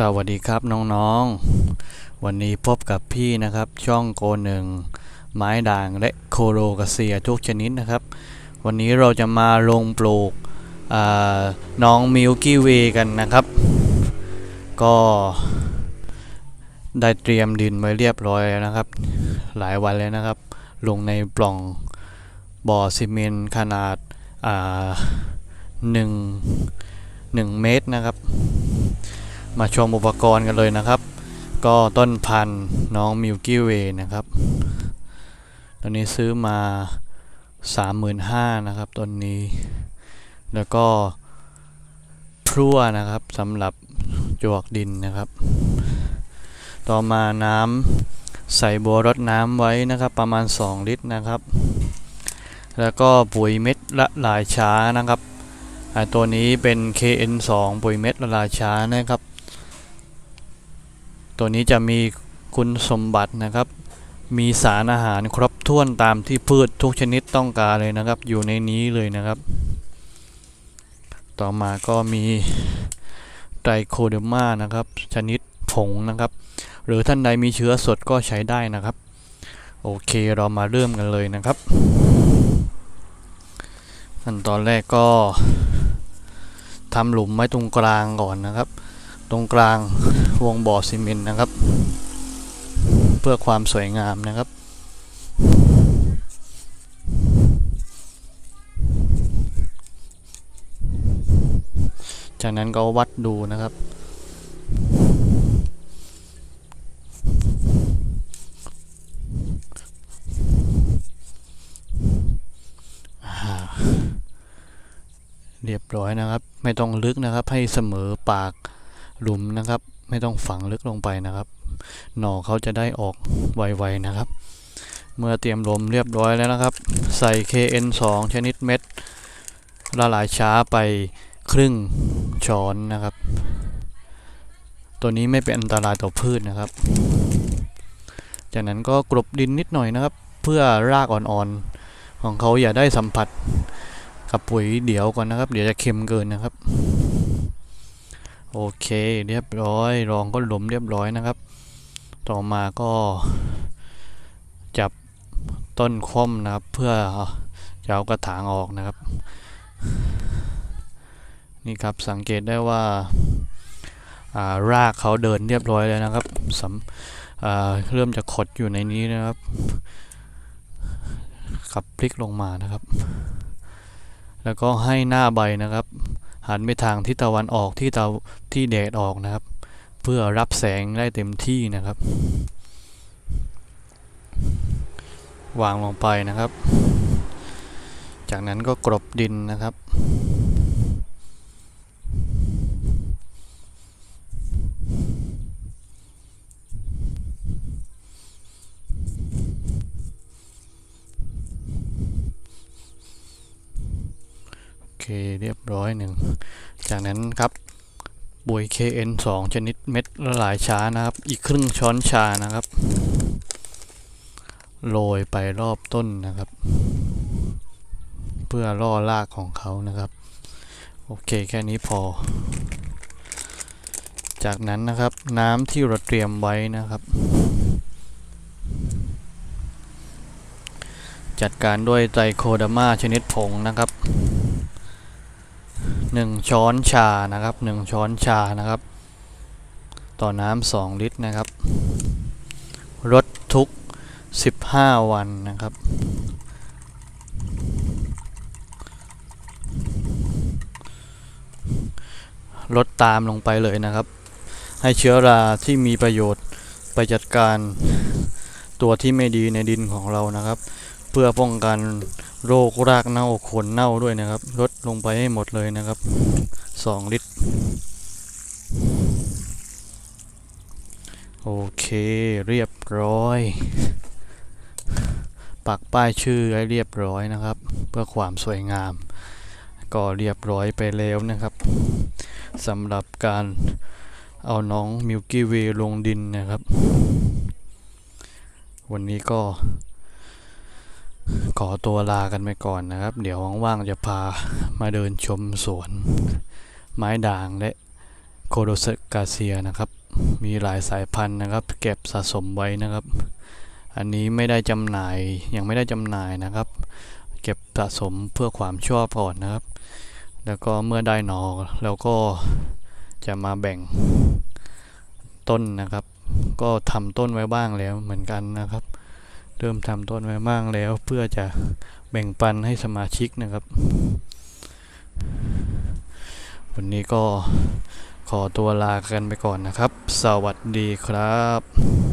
สวัสดีครับน้องๆ วันนี้พบกับพี่นะครับช่องโกหนึ่งไม้ด่างและโคโรกาเซียทุกชนิดนะครับ วันนี้เราจะมาลงปลูกน้องมิลกี้เวกันนะครับ ก็ได้เตรียมดินไว้เรียบร้อยแล้วนะครับ หลายวันแล้วนะครับ ลงในปล่องบ่อซีเมนต์ขนาดหนึ่งหนึ่งเมตรนะครับ มาชมอุปกรณ์กันเลยนะครับ ก็ต้นพันธุ์น้องมิลกี้เวนะครับ ตอนนี้ซื้อมา 35,000นะครับต้นนี้ แล้วก็พรั่วนะครับสำหรับจวกดินนะครับ ต่อมาน้ำใส่บัวรดน้ำไว้นะครับ ประมาณ 2 ลิตรนะครับ แล้วก็ปุ๋ยเม็ดละลายช้านะครับตัวนี้เป็น KN2 ปุ๋ยเม็ดละลายช้านะครับ ตัวนี้จะมีคุณสมบัตินะครับ มีสารอาหารครบถ้วนตามที่พืชทุกชนิดต้องการเลยนะครับ อยู่ในนี้เลยนะครับ ต่อมาก็มีไตรโคเดมานะครับ ชนิดผงนะครับ หรือท่านใดมีเชื้อสดก็ใช้ได้นะครับ โอเคเรามาเริ่มกันเลยนะครับขั้นตอนแรกก็ทำหลุมไว้ตรงกลางก่อนนะครับ ตรงกลาง วงบ่อซีเมนต์นะครับ เพื่อความสวยงามนะครับจากนั้นก็วัดดูนะครับ เรียบร้อยนะครับ ไม่ต้องลึกนะครับ ให้เสมอปากหลุมนะครับ ไม่ต้องฝังลึกลงไปนะครับ หน่อเขาจะได้ออกไวๆนะครับ เมื่อเตรียมลมเรียบร้อยแล้วนะครับ ใส่ KN2 ชนิดเม็ดละลายช้าไปครึ่งช้อนนะครับ ตัวนี้ไม่เป็นอันตรายต่อพืชนะครับ จากนั้นก็กลบดินนิดหน่อยนะครับ เพื่อรากอ่อนๆของเขาอย่าได้สัมผัสกับปุ๋ยเดี๋ยวก่อนนะครับ เดี๋ยวจะเค็มเกินนะครับ โอเคเรียบร้อยรองก็หลุมเรียบร้อยนะครับ ต่อมาก็จับต้นคว่ำนะครับ เพื่อจะเอากระถางออกนะครับ นี่ครับสังเกตได้ว่าารากเขาเดินเรียบร้อยแล้วนะครับสำเริ่มจะขดอยู่ในนี้นะครับขับพลิกลงมานะครับ แล้วก็ให้หน้าใบนะครับ หันไปทางทิศตะวันออกที่ตะที่แดดออกนะครับ เพื่อรับแสงได้เต็มที่นะครับ วางลงไปนะครับ จากนั้นก็กรบดินนะครับ เคเรียบร้อยหนึ่งจากนั้นครับปุ๋ย KN2 ชนิดเม็ดละลายช้านะครับ อีกครึ่งช้อนชานะครับ โรยไปรอบต้นนะครับ เพื่อล่อรากของเขานะครับ โอเคแค่นี้พอ จากนั้นนะครับน้ำที่เราเตรียมไว้นะครับ จัดการด้วยไตรโคดามาชนิดผงนะครับ หนึ่งช้อนชานะครับหนึ่งช้อนชานะครับ ต่อน้ำสองลิตรนะครับรดทุก 15 วันนะครับลดตามลงไปเลยนะครับ ให้เชื้อราที่มีประโยชน์ไปจัดการตัวที่ไม่ดีในดินของเรานะครับ พื่อป้องกันโรครากเน่าขนเน่าด้วยนะครับลดลงไปให้หมดเลยนะครับ 2 ลิตร โอเคเรียบร้อย ปักป้ายชื่อให้เรียบร้อยนะครับ เพื่อความสวยงาม ก็เรียบร้อยไปแล้วนะครับสำหรับการเอาน้องมิลกี้เวลงดินนะครับ วันนี้ก็ ขอตัวลากันไปก่อนนะครับ เดี๋ยวว่างๆจะพามาเดินชมสวน ไม้ด่างและโคโดเซกาเซียนะครับ มีหลายสายพันธุ์นะครับ เก็บสะสมไว้นะครับ อันนี้ไม่ได้จำหน่ายยังไม่ได้จำหน่ายนะครับ เก็บสะสมเพื่อความชอบก่อนนะครับ แล้วก็เมื่อได้หนอเราก็จะมาแบ่งต้นนะครับ ก็ทำต้นไว้บ้างแล้วเหมือนกันนะครับ เริ่มทำต้นไว้บ้างแล้วเพื่อจะแบ่งปันให้สมาชิกนะครับ วันนี้ก็ขอตัวลากันไปก่อนนะครับ สวัสดีครับ